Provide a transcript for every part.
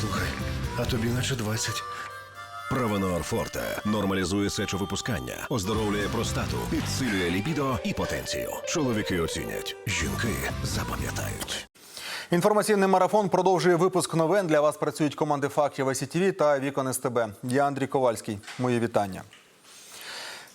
Слухай, а тобі наче 20. Правонор Форте нормалізує сечовипускання, оздоровлює простату, підсилює лібідо і потенцію. Чоловіки оцінять, жінки запам'ятають. Інформаційний марафон продовжує випуск новин. Для вас працюють команди фактів СІТВ та Вікон СТБ. Я Андрій Ковальський. Мої вітання.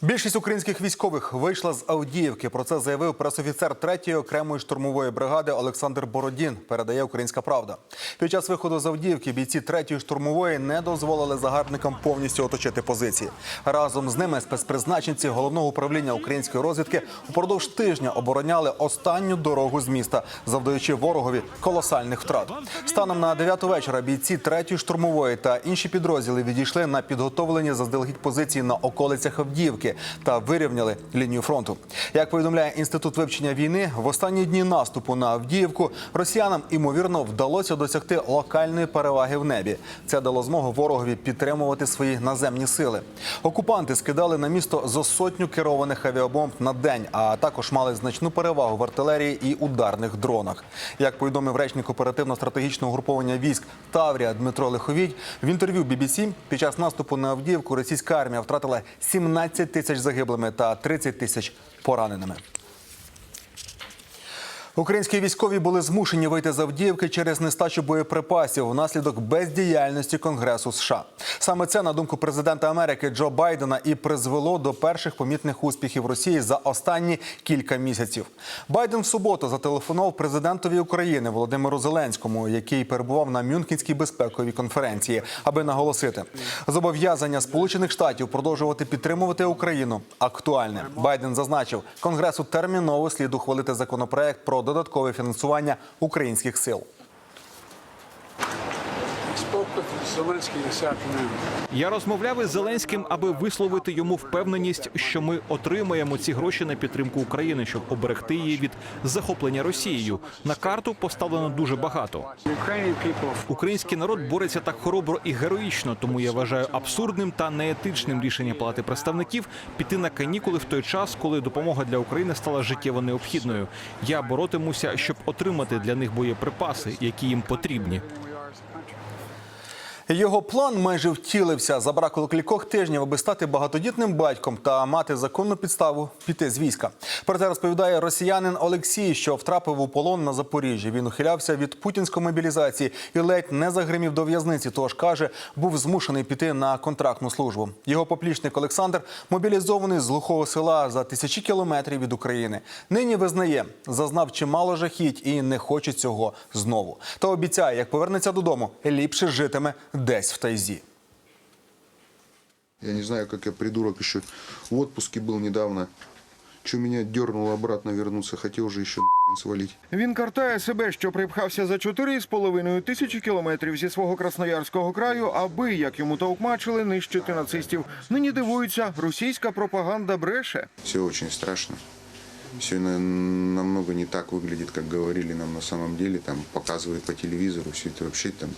Більшість українських військових вийшла з Авдіївки. Про це заявив пресофіцер 3-ї окремої штурмової бригади Олександр Бородін. Передає Українська Правда. Під час виходу з Авдіївки бійці 3-ї штурмової не дозволили загарбникам повністю оточити позиції. Разом з ними спецпризначенці головного управління української розвідки упродовж тижня обороняли останню дорогу з міста, завдаючи ворогові колосальних втрат. Станом на 9 вечора бійці 3-ї штурмової та інші підрозділи відійшли на підготовлені заздалегідь позиції на околицях Авдіївки та вирівняли лінію фронту. Як повідомляє інститут вивчення війни, в останні дні наступу на Авдіївку росіянам імовірно вдалося досягти локальної переваги в небі. Це дало змогу ворогові підтримувати свої наземні сили. Окупанти скидали на місто зо сотню керованих авіабомб на день, а також мали значну перевагу в артилерії і ударних дронах. Як повідомив речник оперативно-стратегічного угруповання військ Таврія Дмитро Лиховідь, в інтерв'ю BBC під час наступу на Авдіївку російська армія втратила 17 тисяч загиблими та 30 тисяч пораненими. Українські військові були змушені вийти з Авдіївки через нестачу боєприпасів внаслідок бездіяльності Конгресу США. Саме це, на думку президента Америки Джо Байдена, і призвело до перших помітних успіхів Росії за останні кілька місяців. Байден в суботу зателефонував президентові України Володимиру Зеленському, який перебував на Мюнхенській безпековій конференції, аби наголосити зобов'язання Сполучених Штатів продовжувати підтримувати Україну актуальне. Байден зазначив, конгресу терміново слід ухвалити законопроект про додаткове фінансування українських сил. With Zelensky. Я розмовляв із Зеленським, аби висловити йому впевненість, що ми отримаємо ці гроші на підтримку України, щоб оберегти її від захоплення Росією. На карту поставлено дуже багато. Український народ бореться так хоробро і героїчно, тому я вважаю абсурдним та неетичним рішення палати представників піти на канікули в той час, коли допомога для України стала життєво необхідною. Я боротимуся, щоб отримати для них боєприпаси, які їм потрібні. Його план майже втілився. Забракло кількох тижнів, аби стати багатодітним батьком та мати законну підставу піти з війська. Про це розповідає росіянин Олексій, що втрапив у полон на Запоріжжі. Він ухилявся від путінської мобілізації і ледь не загримів до в'язниці. Тож каже, був змушений піти на контрактну службу. Його поплічник Олександр мобілізований з глухого села за тисячі кілометрів від України. Нині визнає, зазнав чимало жахіть і не хоче цього знову. Та обіцяє, як повернеться додому, ліпше житиме десь в тайзі. Я не знаю, как я придурок еще в отпуске был недавно. Что меня дернуло обратно вернуться, хотел же еще нахрен свалить. Він картає себе, що припхався за 4,5 тисячі кілометрів зі свого красноярського краю, аби, як йому товкмачили, нищити нацистів. Нині дивується, російська пропаганда бреше. Все очень страшно. Все намного не так выглядит, как говорили нам на самом деле. Там показывают по телевизору, все это вообще там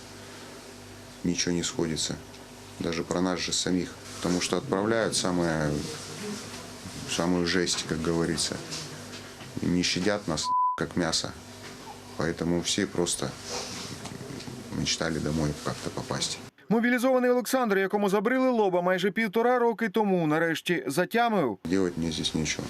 ничего не сходится. Даже про нас же самих. Потому что отправляют самое, самую жесть, как говорится. И не щадят нас, как мясо. Поэтому все просто мечтали домой как-то попасть. Мобілізований Олександр, якому забрили лоба майже півтора роки тому, нарешті затямив. Делать мне здесь нечего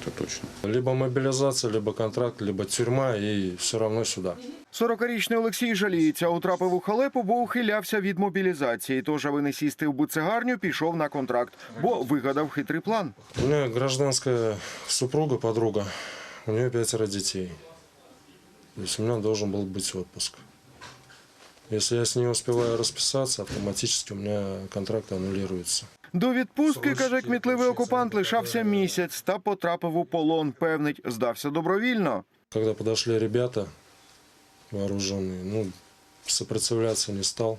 Это точно. Либо мобилизация, либо контракт, либо тюрьма и все равно сюда. 40-річний Олексій жаліється, утрапив у халепу, бо ухилявся від мобілізації. Тож, аби не сісти в буцегарню, пішов на контракт, бо вигадав хитрий план. У меня гражданская супруга, подруга. У нее пятеро детей. То есть у меня должен был быть отпуск. Если я с ней успеваю расписаться, автоматически у меня контракт аннулируется. До відпустки, каже кмітливий окупант, лишався місяць та потрапив у полон. Певнить, здався добровільно. Когда подошли ребята вооруженные, ну, сопротивляться не стал.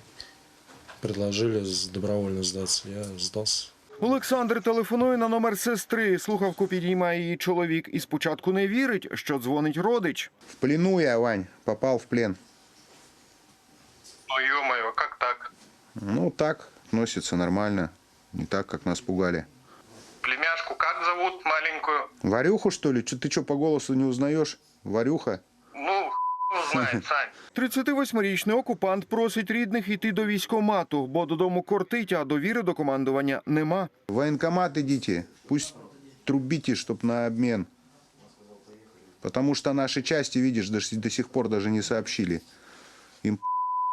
Предложили с- добровольно сдаться. Я сдался. Олександр телефонує на номер сестри. Слухавку підіймає її чоловік і спочатку не вірить, що дзвонить родич. В плену я, Вань, попал в плен. Ой, ё-моё, как так? Ну, так, носится нормально. Не так, как нас пугали. Племяшку как зовут маленькую? Варюху, что ли? Чё- Ты что, по голосу не узнаешь? Варюха? Ну, х** знает, Сань. 38-річний окупант просить рідних йти до військомату, бо додому кортить, а довіри до командування нема. В военкомат идите, пусть трубите, чтоб на обмен. Потому что наши части, видишь, до, до сих пор даже не сообщили. Им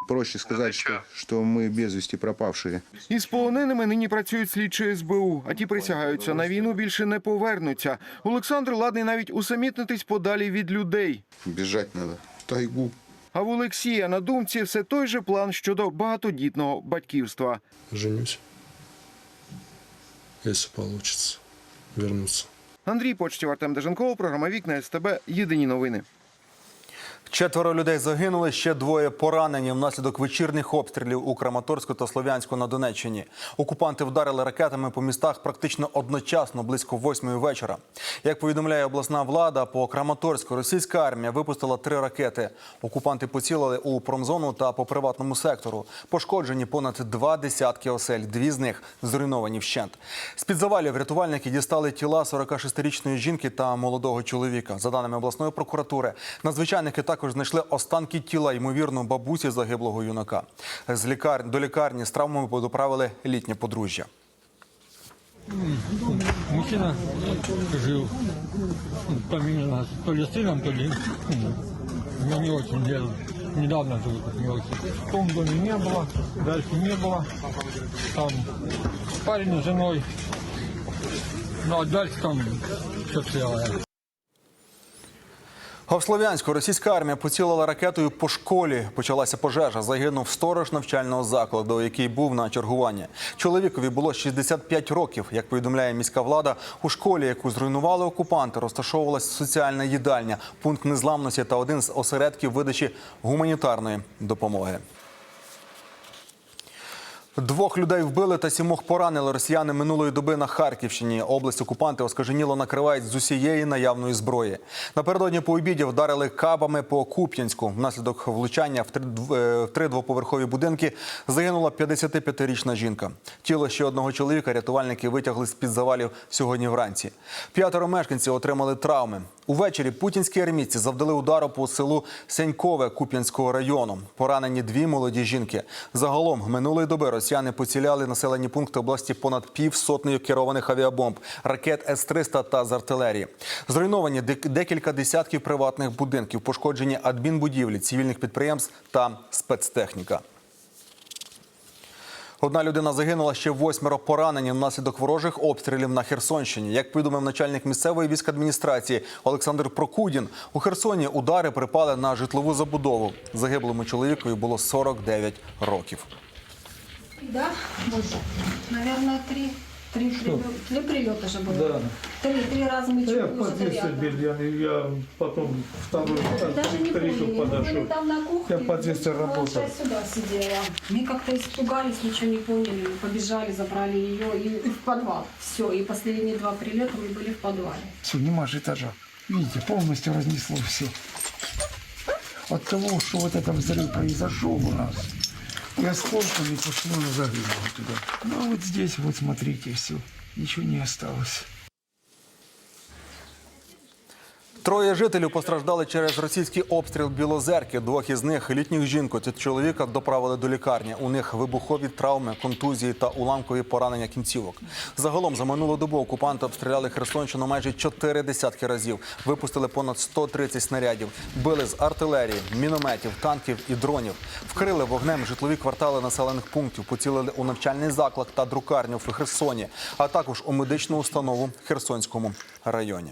проще сказать, что, что мы без вести пропавшие. Із полоненими нині працюють слідчі СБУ, а ті присягаються на війну більше не повернуться. Олександр ладний навіть усамітнитись подалі від людей. Бежать надо. в Тайгу. А в Олексія на думці все той же план щодо багатодітного батьківства. Женюсь. Если получится вернуться. Андрій Почтів, Артем Деженков, програма Вікна СТБ. Єдині новини. Четверо людей загинули, ще двоє поранені внаслідок вечірніх обстрілів у Краматорську та Слов'янську на Донеччині. Окупанти вдарили ракетами по містах практично одночасно, близько восьмої вечора. Як повідомляє обласна влада, по Краматорську російська армія випустила три ракети. Окупанти поцілили у промзону та по приватному сектору. Пошкоджені понад два десятки осель. Дві з них зруйновані вщент. З під завалів рятувальники дістали тіла 46-річної жінки та молодого чоловіка. За даними обласної прокуратури, надзвичайники також знайшли останки тіла, ймовірно, бабусі загиблого юнака. З лікар... до лікарні з травмами доправили літнє подружжя. Мужчина жил ну, помимо то ли сыном, то ли ну, я не очень, я недавно живу, так не очень. В том доме не было, дальше не было. Там парень с женой, ну а дальше там все целое. А в Слов'янську російська армія поцілила ракетою по школі. Почалася пожежа. Загинув сторож навчального закладу, який був на чергуванні. Чоловікові було 65 років. Як повідомляє міська влада, у школі, яку зруйнували окупанти, розташовувалась соціальна їдальня, пункт незламності та один з осередків видачі гуманітарної допомоги. Двох людей вбили та сімох поранили росіяни минулої доби на Харківщині. Область окупанти оскаженіло накривають з усієї наявної зброї. Напередодні по обіді вдарили кабами по Куп'янську. Внаслідок влучання в три, е, двоповерхові будинки загинула 55-річна жінка. Тіло ще одного чоловіка рятувальники витягли з під завалів сьогодні вранці. П'ятеро мешканців отримали травми. Увечері путінські армійці завдали удару по селу Сенькове Куп'янського району. Поранені дві молоді жінки. Загалом минулої доби росіяни поціляли населені пункти області понад півсотнею керованих авіабомб, ракет С-300 та з артилерії. Зруйновані декілька десятків приватних будинків, пошкоджені адмінбудівлі, цивільних підприємств та спецтехніка. Одна людина загинула, ще восьмеро поранені внаслідок ворожих обстрілів на Херсонщині. Як повідомив начальник місцевої військадміністрації Олександр Прокудін, у Херсоні удари припали на житлову забудову. Загиблому чоловікові було 49 років. Да, вот так. Наверное, три. Три, прилё- три прилета же было. Да. Три, три раза мы Я чуть подъезд бил, я, я потом второй Даже не поняли. Мы были подошел. там на кухне. Я подъезде малыша работал. сюда сидела. Мы как-то испугались, ничего не поняли. Мы побежали, забрали ее и в подвал. Все. И последние два прилета мы были в подвале. Все, нема же этажа. Видите, полностью разнесло все. От того, что вот этот взрыв произошел у нас, и осколками пошло на загребу туда. Ну а вот здесь, вот смотрите, все. Ничего не осталось. Троє жителів постраждали через російський обстріл Білозерки. Двох із них літніх жінку та чоловіка доправили до лікарні. У них вибухові травми, контузії та уламкові поранення кінцівок. Загалом за минулу добу окупанти обстріляли Херсонщину майже чотири десятки разів. Випустили понад 130 снарядів. Били з артилерії, мінометів, танків і дронів. Вкрили вогнем житлові квартали населених пунктів. Поцілили у навчальний заклад та друкарню в Херсоні, а також у медичну установу в Херсонському районі.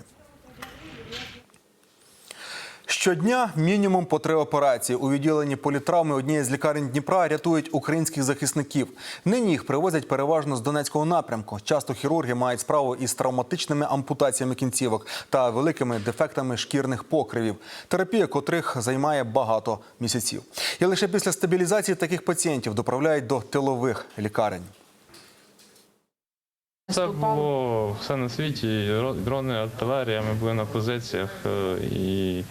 Щодня мінімум по три операції. У відділенні політравми однієї з лікарень Дніпра рятують українських захисників. Нині їх привозять переважно з Донецького напрямку. Часто хірурги мають справу із травматичними ампутаціями кінцівок та великими дефектами шкірних покривів, терапія котрих займає багато місяців. І лише після стабілізації таких пацієнтів доправляють до тилових лікарень. Це було все на світі. ро- Дрони, артилерія. Ми були на позиціях, е, і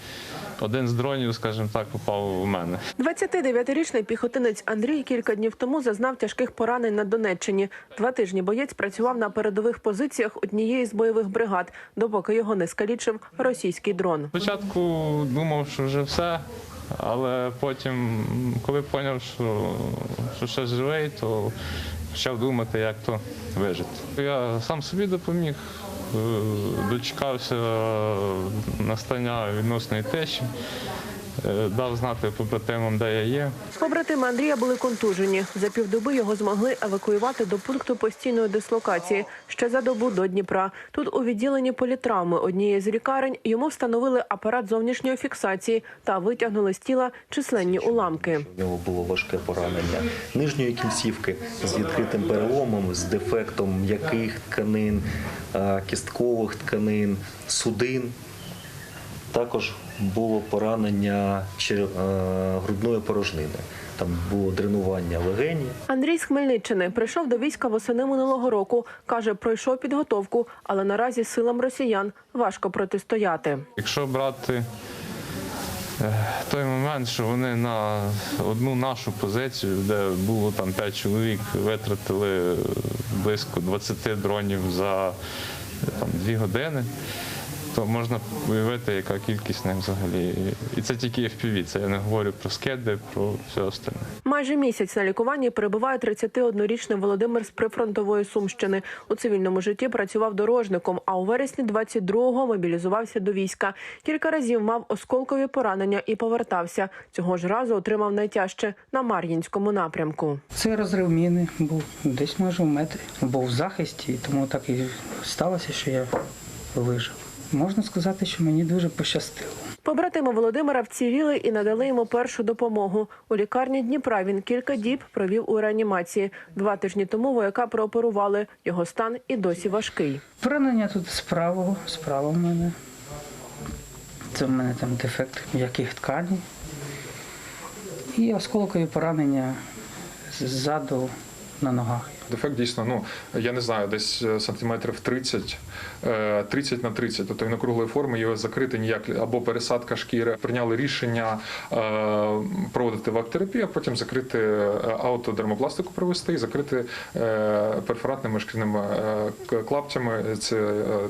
один з дронів, скажімо так, попав у мене. 29-річний піхотинець Андрій кілька днів тому зазнав тяжких поранень на Донеччині. Два тижні боєць працював на передових позиціях однієї з бойових бригад, допоки його не скалічив російський дрон. Спочатку думав, що вже все. Але потім, коли зрозумів, що, що ще живий, то почав думати, як то вижити. Я сам собі допоміг, дочекався настання відносної течі, е, дав знати побратимам, де я є. Побратими Андрія були контужені. За півдоби його змогли евакуювати до пункту постійної дислокації ще за добу до Дніпра. Тут у відділенні політравми однієї з лікарень йому встановили апарат зовнішньої фіксації та витягнули з тіла численні уламки. У нього було важке поранення нижньої кінцівки з відкритим переломом, з дефектом м'яких тканин, е, кісткових тканин, судин. Також було поранення е, грудної порожнини. Там було дренування легені. Андрій з Хмельниччини прийшов до війська восени минулого року. каже, пройшов підготовку, але наразі силам росіян важко протистояти. Якщо брати е, той момент, що вони на одну нашу позицію, де було там 5 чоловік, витратили близько 20 дронів за е, там, 2 години, то можна уявити, яка кількість них взагалі. І це тільки FPV, це я не говорю про скиди, про все остальне. Майже місяць на лікуванні перебуває 31-річний Володимир з прифронтової Сумщини. У цивільному житті працював дорожником, а у вересні 22-го мобілізувався до війська. Кілька разів мав осколкові поранення і повертався. Цього ж разу отримав найтяжче на Мар'їнському напрямку. Це розрив міни був десь майже в метрі. Був в захисті, тому так і сталося, що я вижив. Можна сказати, що мені дуже пощастило. Побратими Володимира вціліли і надали йому першу допомогу. У лікарні Дніпра він кілька діб провів у реанімації. Два тижні тому вояка прооперували. Його стан і досі важкий. Поранення тут справа, справа в мене. Це в мене там дефект м'яких тканей. І осколкові поранення ззаду на ногах. Дефект дійсно, ну я не знаю, десь е, сантиметрів 30, е, 30 на 30, тобто він округлої форми, його закрити ніяк або пересадка шкіри. Прийняли рішення е, проводити вактерапію, а потім закрити е, аутодермопластику провести і закрити е, перфоратними шкірними е, клаптями е,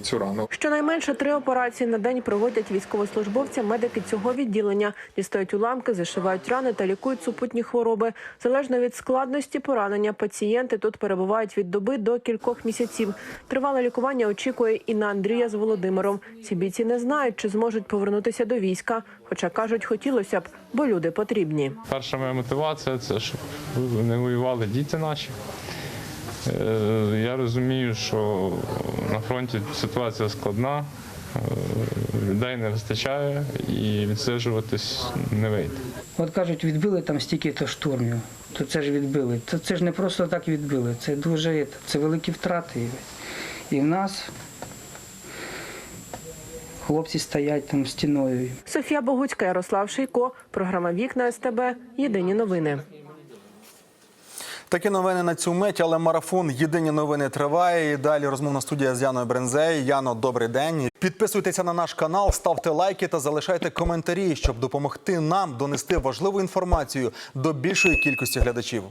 цю рану. Щонайменше три операції на день проводять військовослужбовці. Медики цього відділення дістають уламки, зашивають рани та лікують супутні хвороби. Залежно від складності поранення, пацієнти тут перебувають від доби до кількох місяців. Тривале лікування очікує і на Андрія з Володимиром. Ці бійці не знають, чи зможуть повернутися до війська, хоча кажуть, хотілося б, бо люди потрібні. Перша моя мотивація це щоб не воювали діти наші. Е, Я розумію, що на фронті ситуація складна, е, людей не вистачає і відсиджуватись не вийде. От кажуть, відбили там стільки-то штурмів. То це ж відбили. Це, це ж не просто так відбили. Це дуже це великі втрати. І в нас хлопці стоять там стіною. Софія Богуцька, Ярослав Шийко. Програма Вікна СТБ. Єдині новини. Такі новини на цю мить, але марафон Єдині новини триває. І далі розмовна студія з Яною Брензей. Яно, добрий день. Підписуйтеся на наш канал, ставте лайки та залишайте коментарі, щоб допомогти нам донести важливу інформацію до більшої кількості глядачів.